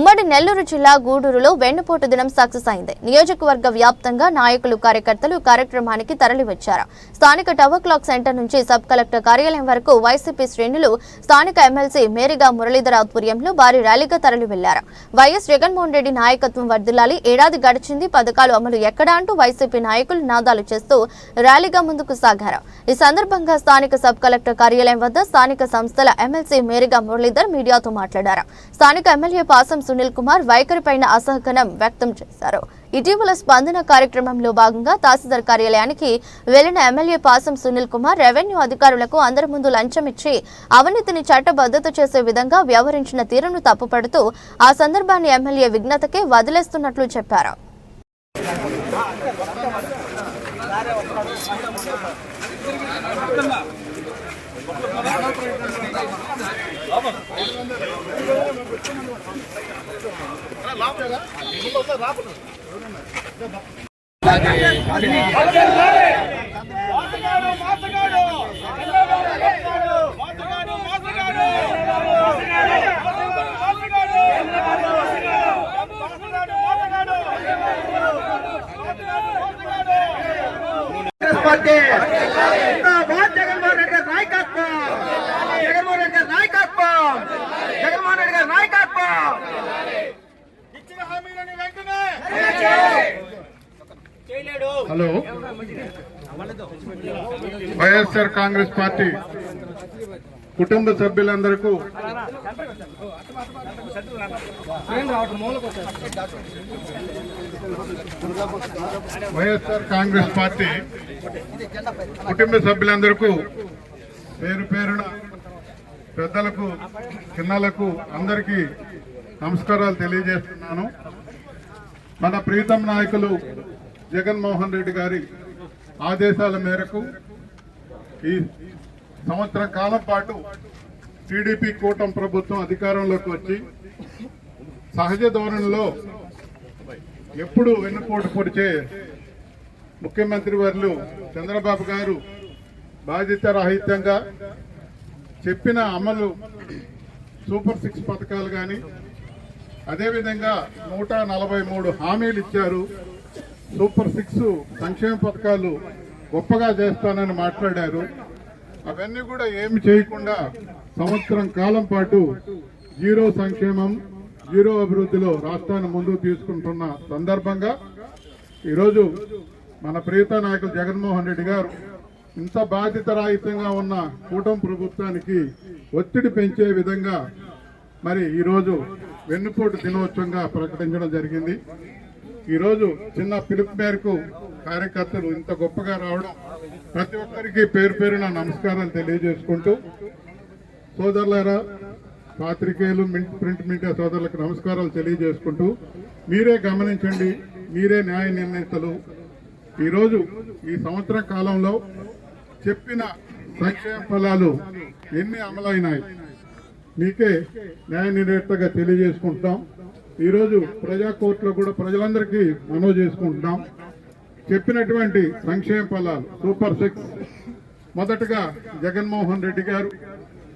ఉమ్మడి నెల్లూరు జిల్లా గూడూరులో వెన్నుపోటు దినం సక్సెస్ అయింది నియోజకవర్గ వ్యాప్తంగా నాయకులు కార్యకర్తలు కార్యక్రమానికి తరలివచ్చారు. స్థానిక టవర్ క్లాక్ సెంటర్ నుంచి సబ్ కలెక్టర్ కార్యాలయం వరకు వైసీపీ శ్రేణులు స్థానిక ఎమ్మెల్సీ మేరిగా మురళీధర్ ఆధ్వర్యంలో భారీ ర్యాలీగా తరలి వెళ్ళారు వైఎస్ జగన్మోహన్ రెడ్డి నాయకత్వం వర్దిల్లాలి ఏడాది గడిచింది పథకాలు అమలు ఎక్కడా అంటూ వైసీపీ నాయకులు నాదాలు చేస్తూ ర్యాలీగా ముందుకు సాగారు. ఈ సందర్భంగా స్థానిక సబ్ కలెక్టర్ కార్యాలయం వద్ద స్థానిక సంస్థల ఎమ్మెల్సీ మేరిగా మురళీధర్ మీడియాతో మాట్లాడారు. స్థానిక ఎమ్మెల్యే పాసం సునీల్ కుమార్ వైఖరిపైన అసహకనం వ్యక్తం చేశారు. ఇటీవల స్పందన కార్యక్రమంలో భాగంగా తహసీల్దార్ కార్యాలయానికి వెళ్ళిన ఎమ్మెల్యే పాసం సునీల్ కుమార్ రెవెన్యూ అధికారులకు అందరి ముందు లంచం ఇచ్చి అవినీతిని చట్టబద్ధత చేసే విధంగా వ్యవహరించిన తీరును తప్పుపడుతూ ఆ సందర్భాన్ని ఎమ్మెల్యే విజ్ఞతకే వదిలేస్తున్నట్లు చెప్పారు. పార్టీ జిందాబాద్ జగన్మోహన్ రెడ్డి గారి నాయకత్వం జగన్మోహన్ రెడ్డి గారి నాయకత్వం జగన్మోహన్ రెడ్డి గారి నాయకత్వం ఇచ్చిన హామీలను వెంటనే హలో. వైఎస్ఆర్ కాంగ్రెస్ పార్టీ కుటుంబ సభ్యులందరికీ వైఎస్ఆర్ కాంగ్రెస్ పార్టీ కుటుంబ సభ్యులందరికీ పేరు పేరున పెద్దలకు చిన్నలకు అందరికీ నమస్కారాలు తెలియజేస్తున్నాను. మన ప్రీతం నాయకులు జగన్మోహన్ రెడ్డి గారి ఆదేశాల మేరకు ఈ సంవత్సరం కాలం పాటు టీడీపీ కూటమి ప్రభుత్వం అధికారంలోకి వచ్చి సహజ ధోరణిలో ఎప్పుడు వెన్నుపోటు పొడిచే ముఖ్యమంత్రి వర్లు చంద్రబాబు గారు బాధ్యత రాహిత్యంగా చెప్పిన అమలు సూపర్ సిక్స్ పథకాలు కానీ అదేవిధంగా నూట నలభై మూడు హామీలు ఇచ్చారు. సూపర్ సిక్స్ సంక్షేమ పథకాలు గొప్పగా చేస్తానని మాట్లాడారు. అవన్నీ కూడా ఏమి చేయకుండా సంవత్సరం కాలం పాటు జీరో సంక్షేమం జీరో అభివృద్ధిలో రాష్ట్రాన్ని ముందుకు తీసుకుంటున్న సందర్భంగా ఈరోజు మన ప్రియత నాయకులు జగన్మోహన్ రెడ్డి గారు ఇంత బాధ్యత ఉన్న కూటమి ప్రభుత్వానికి ఒత్తిడి పెంచే విధంగా మరి ఈరోజు వెన్నుపోటు దినోత్సవంగా ప్రకటించడం జరిగింది. ఈరోజు చిన్న పిలుపు మేరకు కార్యకర్తలు ఇంత గొప్పగా రావడం ప్రతి ఒక్కరికి పేరు పేరున నమస్కారాలు తెలియజేసుకుంటూ సోదరులారా పాత్రికేయులు మింట్ ప్రింట్ మీడియా సోదరులకు నమస్కారాలు తెలియజేసుకుంటూ మీరే గమనించండి మీరే న్యాయ నిర్ణేతలు. ఈరోజు ఈ సంవత్సరం కాలంలో చెప్పిన సంక్షేమ ఫలాలు ఎన్ని అమలైనాయి? మీకే న్యాయ నిర్ణేతగా తెలియజేసుకుంటున్నాం. ఈరోజు ప్రజా కోర్టులో కూడా ప్రజలందరికీ మనవి చేసుకుంటున్నాం. చెప్పినటువంటి సంక్షేమ ఫలాలు సూపర్ సిక్స్. మొదటగా జగన్మోహన్ రెడ్డి గారు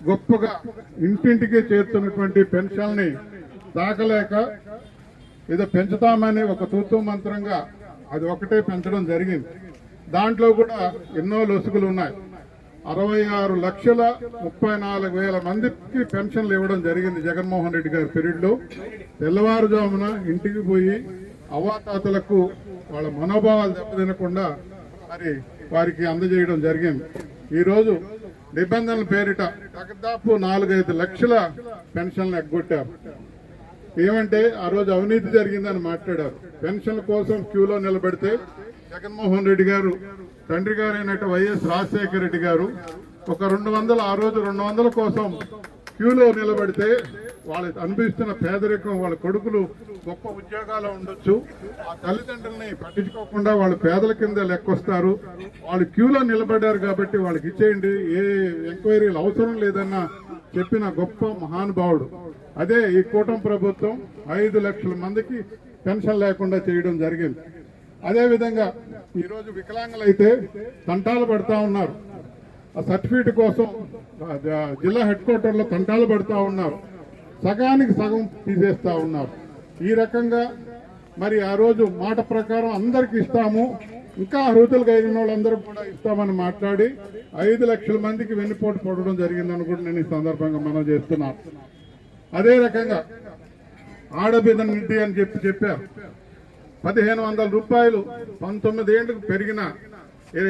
గొప్పగా ఇంటింటికి చేరుతున్నటువంటి పెన్షన్ని దాకలేక ఏదో పెంచుతామని ఒక తూతూ మంత్రంగా అది ఒకటే పెంచడం జరిగింది. దాంట్లో కూడా ఎన్నో లొసుగులు ఉన్నాయి. అరవై ఆరు లక్షల ముప్పై నాలుగు వేల మందికి పెన్షన్లు ఇవ్వడం జరిగింది జగన్మోహన్ రెడ్డి గారి పీరియడ్లో. తెల్లవారుజామున ఇంటికి పోయి అవాతాతలకు వాళ్ళ మనోభావాలు దెబ్బతినకుండా మరి వారికి అందజేయడం జరిగింది. ఈరోజు నిబంధనల పేరిట దాదాపు నాలుగైదు లక్షల పెన్షన్లు ఎగ్గొట్టారు. ఏమంటే ఆ రోజు అవినీతి జరిగిందని మాట్లాడారు. పెన్షన్ల కోసం క్యూలో నిలబెడితే జగన్మోహన్ రెడ్డి గారు తండ్రి గారైనట్టు వైఎస్ రాజశేఖర రెడ్డి గారు ఒక రెండు వందల ఆ రోజు రెండు వందల కోసం క్యూలో నిలబడితే వాళ్ళు అనిపిస్తున్న పేదరికం వాళ్ళ కొడుకులు గొప్ప ఉద్యోగాలు ఉండొచ్చు. ఆ తల్లిదండ్రుల్ని పట్టించుకోకుండా వాళ్ళు పేదల కింద లెక్కొస్తారు. వాళ్ళు క్యూలో నిలబడ్డారు కాబట్టి వాళ్ళకి ఇచ్చేయండి. ఏ ఎంక్వైరీలు అవసరం లేదన్న చెప్పిన గొప్ప మహానుభావుడు. అదే ఈ కూటమి ప్రభుత్వం ఐదు లక్షల మందికి పెన్షన్ లేకుండా చేయడం జరిగింది. అదే విధంగా ఈరోజు వికలాంగులు అయితే తంటాలు పడతా ఉన్నారు. ఆ సర్టిఫికేట్ కోసం జిల్లా హెడ్ క్వార్టర్లో తంటాలు పడతా ఉన్నారు. సగానికి సగం తీసేస్తా ఉన్నారు. ఈ రకంగా మరి ఆ రోజు మాట ప్రకారం అందరికి ఇస్తాము. ఇంకా అర్హతలు కలిగిన వాళ్ళందరూ కూడా ఇస్తామని మాట్లాడి ఐదు లక్షల మందికి వెన్నుపోటు పడడం జరిగిందని కూడా నేను ఈ సందర్భంగా మనం చేస్తున్నాను. అదే రకంగా ఆడబిడ్డ నిధి అని చెప్పి చెప్పారు పదిహేను వందల రూపాయలు పంతొమ్మిది ఏళ్ళకు పెరిగిన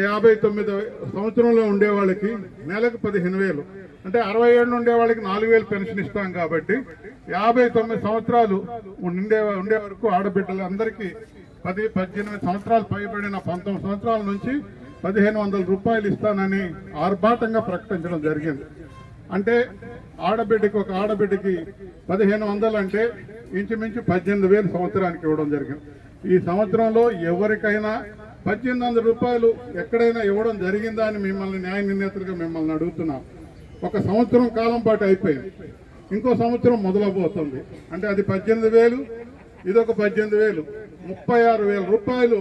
యాభై తొమ్మిది సంవత్సరంలో ఉండే వాళ్ళకి నెలకు పదిహేను వేలు. అంటే అరవై ఏళ్ళు ఉండే వాళ్ళకి నాలుగు వేలు పెన్షన్ ఇస్తాం కాబట్టి యాభై తొమ్మిది సంవత్సరాలు ఉండే ఉండే వరకు ఆడబిడ్డలందరికీ పది పద్దెనిమిది సంవత్సరాలు పైబడిన పంతొమ్మిది సంవత్సరాల నుంచి పదిహేను వందల రూపాయలు ఇస్తానని ఆర్భాటంగా ప్రకటించడం జరిగింది. అంటే ఆడబిడ్డకి ఒక ఆడబిడ్డకి పదిహేను వందలు అంటే ఇంచుమించు పద్దెనిమిది వేలు సంవత్సరానికి ఇవ్వడం జరిగింది. ఈ సంవత్సరంలో ఎవరికైనా పద్దెనిమిది వందల రూపాయలు ఎక్కడైనా ఇవ్వడం జరిగిందా అని మిమ్మల్ని న్యాయ నిర్ణేతలుగా మిమ్మల్ని అడుగుతున్నాం. ఒక సంవత్సరం కాలం పాటు అయిపోయింది. ఇంకో సంవత్సరం మొదలవబోతుంది అంటే అది పద్దెనిమిది వేలు ఇదొక పద్దెనిమిది వేలు. ముప్పై ఆరు వేల రూపాయలు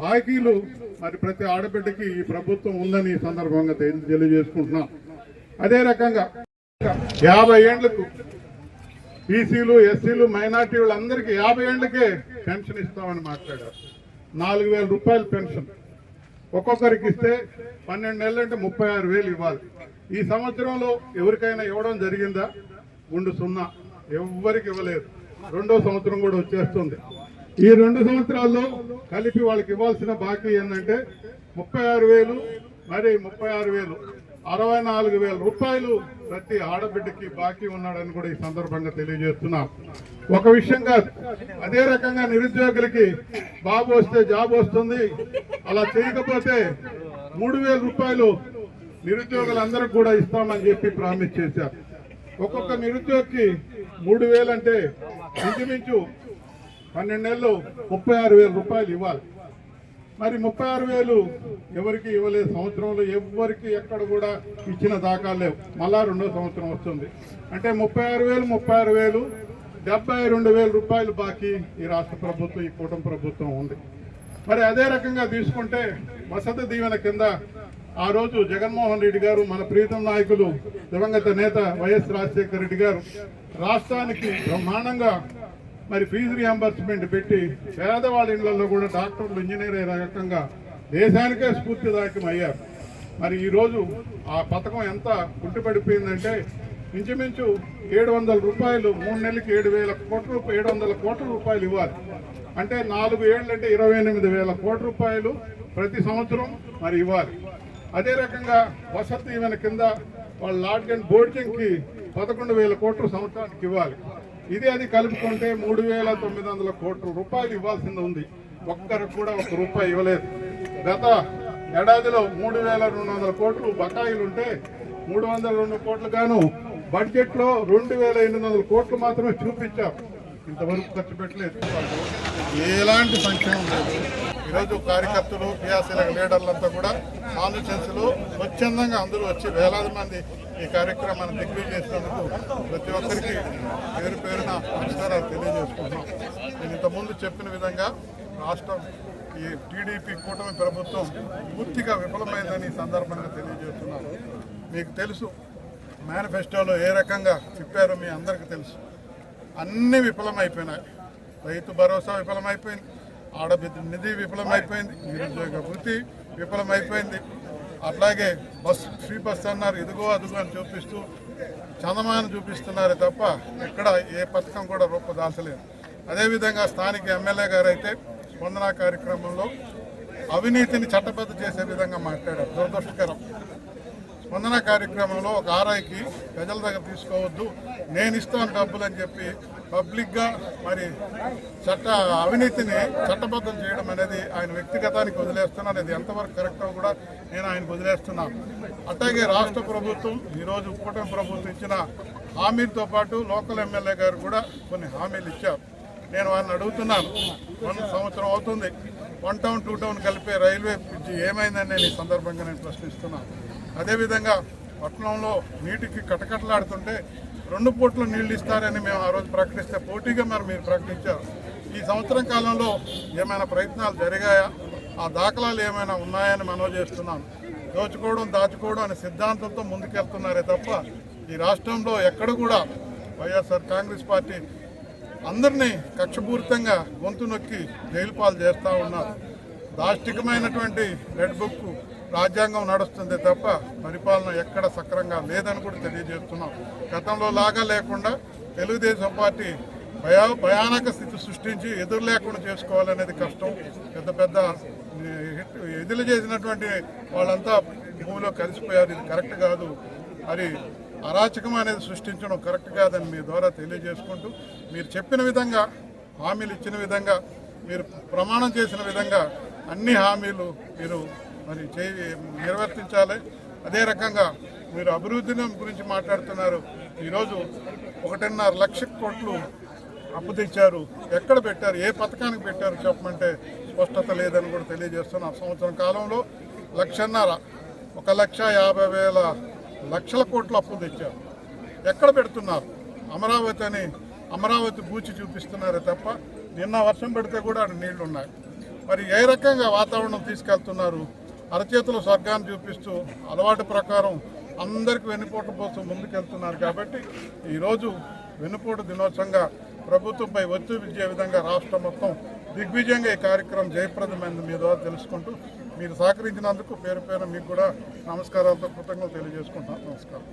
బాకీలు మరి ప్రతి ఆడబిడ్డకి ఈ ప్రభుత్వం ఉందని ఈ సందర్భంగా తెలియజేసుకుంటున్నాం. అదే రకంగా యాభై ఏండ్లకు బీసీలు ఎస్సీలు మైనార్టీ వాళ్ళందరికీ యాభై ఏండ్లకే పెన్షన్ ఇస్తామని మాట్లాడారు. నాలుగు వేల రూపాయలు పెన్షన్. ఒక్కొక్కరికి ఇస్తే పన్నెండు నెలలు అంటే ముప్పై ఆరు వేలు ఇవ్వాలి. ఈ సంవత్సరంలో ఎవరికైనా ఇవ్వడం జరిగిందా? గుండు సున్నా. ఎవ్వరికి ఇవ్వలేదు. రెండో సంవత్సరం కూడా వచ్చేస్తుంది. ఈ రెండు సంవత్సరాల్లో కలిపి వాళ్ళకి ఇవ్వాల్సిన బాకీ ఏంటంటే ముప్పై ఆరు వేలు మరి ముప్పై ఆరు వేలు. అరవై నాలుగు వేల రూపాయలు ప్రతి ఆడబిడ్డకి బాకీ ఉన్నాడని కూడా ఈ సందర్భంగా తెలియజేస్తున్నాం. ఒక విషయంగా అదే రకంగా నిరుద్యోగులకి బాబు వస్తే జాబ్ వస్తుంది అలా చేయకపోతే మూడు వేల రూపాయలు నిరుద్యోగులందరికి కూడా ఇస్తామని చెప్పి ప్రామిస్ చేశారు. ఒక్కొక్క నిరుద్యోగికి మూడు అంటే ఇంచుమించు పన్నెండు నెలలు ముప్పై ఆరు రూపాయలు ఇవ్వాలి. మరి ముప్పై ఆరు వేలు ఎవరికి ఇవ్వలేదు. సంవత్సరంలో ఎవరికి ఎక్కడ కూడా ఇచ్చిన దాఖలు లేవు. మళ్ళా రెండో సంవత్సరం వస్తుంది. అంటే ముప్పై ఆరు వేలు ముప్పై ఆరు వేలు డెబ్బై రెండు వేల రూపాయలు బాకీ ఈ రాష్ట్ర ప్రభుత్వం ఈ కూటమి ప్రభుత్వం ఉంది. మరి అదే రకంగా తీసుకుంటే వసతి దీవెన కింద ఆ రోజు జగన్మోహన్ రెడ్డి గారు మన ప్రీతం నాయకులు దివంగత నేత వైఎస్ రాజశేఖర రెడ్డి గారు రాష్ట్రానికి బ్రహ్మాండంగా మరి ఫీజు రియంబర్స్మెంట్ పెట్టి పేదవాళ్ళ ఇళ్ళలో కూడా డాక్టర్లు ఇంజనీర్ అయ్యే రకంగా దేశానికే స్ఫూర్తిదాయకం అయ్యారు. మరి ఈరోజు ఆ పథకం ఎంత కుంటిపడిపోయిందంటే ఇంచుమించు ఏడు వందల రూపాయలు మూడు నెలలకి ఏడు వేల కోట్ల రూపాయలు ఏడు వందల కోట్ల రూపాయలు ఇవ్వాలి. అంటే నాలుగు ఏళ్ళు అంటే ఇరవై ఎనిమిది వేల కోట్ల రూపాయలు ప్రతి సంవత్సరం మరి ఇవ్వాలి. అదే రకంగా వసతి ఈమెన కింద వాళ్ళ లాడ్జ్ అండ్ బోర్డింగ్కి పదకొండు వేల కోట్లు సంవత్సరానికి ఇవ్వాలి. ఇది అది కలుపుకుంటే మూడు వేల తొమ్మిది వందల కోట్ల రూపాయలు ఇవ్వాల్సింది ఉంది. ఒక్కరికి కూడా ఒక రూపాయి ఇవ్వలేదు. గత ఏడాదిలో మూడు వేల రెండు వందల కోట్లు బకాయిలు ఉంటే మూడు వందల రెండు కోట్లు గాను బడ్జెట్లో రెండు వేల ఎనిమిది వందల కోట్లు మాత్రమే చూపించాం. ఇంతవరకు ఖర్చు పెట్టలేదు. ఎలాంటి సంక్షేమం లేదు. ఈరోజు కార్యకర్తలు క్రియాశీలక లీడర్లంతా కూడా కాన్స్టిట్యున్సీలో స్వచ్ఛందంగా అందరూ వచ్చి వేలాది మంది ఈ కార్యక్రమాన్ని దిగ్విజయం చేసినందుకు ప్రతి ఒక్కరికి పేరు పేరున నమస్కారాలు తెలియజేసుకుంటున్నాం. నేను ఇంతకుముందు చెప్పిన విధంగా రాష్ట్రం ఈ టీడీపీ కూటమి ప్రభుత్వం పూర్తిగా విఫలమైందని సందర్భంగా తెలియజేస్తున్నాను. మీకు తెలుసు మేనిఫెస్టోలో ఏ రకంగా చెప్పారో మీ అందరికీ తెలుసు. అన్నీ విఫలమైపోయినాయి. రైతు భరోసా విఫలమైపోయింది ఆడబిడ్డ నిధి విఫలమైపోయింది నిరుద్యోగ వృత్తి విఫలమైపోయింది. అట్లాగే బస్ ఫ్రీ బస్ అన్నారు ఇదిగో అదిగో అని చూపిస్తూ చందమాన చూపిస్తున్నారే తప్ప ఎక్కడ ఏ పథకం కూడా రూపదాల్చలేదు. అదేవిధంగా స్థానిక ఎమ్మెల్యే గారు అయితే స్పందన కార్యక్రమంలో అవినీతిని చట్టబద్ధ చేసే విధంగా మాట్లాడారు. దురదృష్టకరం. స్పందన కార్యక్రమంలో ఒక ఆర్ఐకి ప్రజల దగ్గర తీసుకోవద్దు నేను ఇస్తాను డబ్బులు అని చెప్పి పబ్లిక్గా మరి చట్ట అవినీతిని చట్టబద్ధం చేయడం అనేది ఆయన వ్యక్తిగతానికి వదిలేస్తున్నాను అది ఎంతవరకు కరెక్టో కూడా నేను ఆయన వదిలేస్తున్నాను అట్లాగే రాష్ట్ర ప్రభుత్వం ఈరోజు కూటమి ప్రభుత్వం ఇచ్చిన హామీలతో పాటు లోకల్ ఎమ్మెల్యే గారు కూడా కొన్ని హామీలు ఇచ్చారు. నేను వారిని అడుగుతున్నాను. వన్ సంవత్సరం అవుతుంది. వన్ టౌన్ టూ టౌన్ కలిపే రైల్వే బ్రిడ్జి ఏమైందని నేను ఈ సందర్భంగా నేను ప్రశ్నిస్తున్నాను అదేవిధంగా పట్టణంలో నీటికి కటకటలాడుతుంటే రెండు పూట్ల నీళ్ళు ఇస్తారని మేము ఆ రోజు ప్రకటిస్తే పోటీగా మరి మీరు ప్రకటించారు. ఈ సంవత్సరం కాలంలో ఏమైనా ప్రయత్నాలు జరిగాయా? ఆ దాఖలాలు ఏమైనా ఉన్నాయని మనవి చేస్తున్నాను. దోచుకోవడం దాచుకోవడం అనే సిద్ధాంతంతో ముందుకెళ్తున్నారే తప్ప ఈ రాష్ట్రంలో ఎక్కడ కూడా వైఎస్ఆర్ కాంగ్రెస్ పార్టీ అందరినీ కక్షపూరితంగా గొంతు నొక్కి జైలు పాలు చేస్తూ ఉన్నారు. దాష్టికమైనటువంటి రెడ్ బుక్ రాజ్యాంగం నడుస్తుంది తప్ప పరిపాలన ఎక్కడ సక్రంగా లేదని కూడా తెలియజేస్తున్నాం. గతంలో లాగా లేకుండా తెలుగుదేశం పార్టీ భయా భయానక స్థితి సృష్టించి ఎదురు లేకుండా చేసుకోవాలనేది కష్టం. పెద్ద పెద్ద ఎదురు చేసినటువంటి వాళ్ళంతా భూమిలో కలిసిపోయారు. ఇది కరెక్ట్ కాదు. మరి అరాచకం అనేది సృష్టించడం కరెక్ట్ కాదని మీ ద్వారా తెలియజేసుకుంటూ మీరు చెప్పిన విధంగా హామీలు ఇచ్చిన విధంగా మీరు ప్రమాణం చేసిన విధంగా అన్ని హామీలు మీరు మరి చే నిర్వర్తించాలి. అదే రకంగా మీరు అభివృద్ధిని గురించి మాట్లాడుతున్నారు. ఈరోజు ఒకటిన్నర లక్ష కోట్లు అప్పు తెచ్చారు. ఎక్కడ పెట్టారు? ఏ పథకానికి పెట్టారు చెప్పమంటే స్పష్టత లేదని కూడా తెలియజేస్తున్నాం సంవత్సరం కాలంలో లక్షన్నర ఒక లక్ష యాభై వేల లక్షల కోట్ల అప్పులు తెచ్చారు. ఎక్కడ పెడుతున్నారు? అమరావతి అని అమరావతి బూచి చూపిస్తున్నారే తప్ప నిన్న వర్షం పెడితే కూడా అక్కడ నీళ్ళు ఉన్నాయి మరి ఏ రకంగా వాతావరణం తీసుకెళ్తున్నారు? అరచేతుల స్వర్గాన్ని చూపిస్తూ అలవాటు ప్రకారం అందరికి వెన్నుపోటు కోసం ముందుకెళ్తున్నారు కాబట్టి ఈరోజు వెన్నుపోటు దినోత్సవంగా ప్రభుత్వంపై ఒత్తిడి ఇచ్చే విధంగా రాష్ట్రం మొత్తం దిగ్విజయంగా ఈ కార్యక్రమం జయప్రదమైంది మీ ద్వారా తెలుసుకుంటూ మీరు సహకరించినందుకు పేరు పేరు మీకు కూడా నమస్కారాలతో కృతజ్ఞతలు తెలియజేసుకుంటాను నమస్కారం.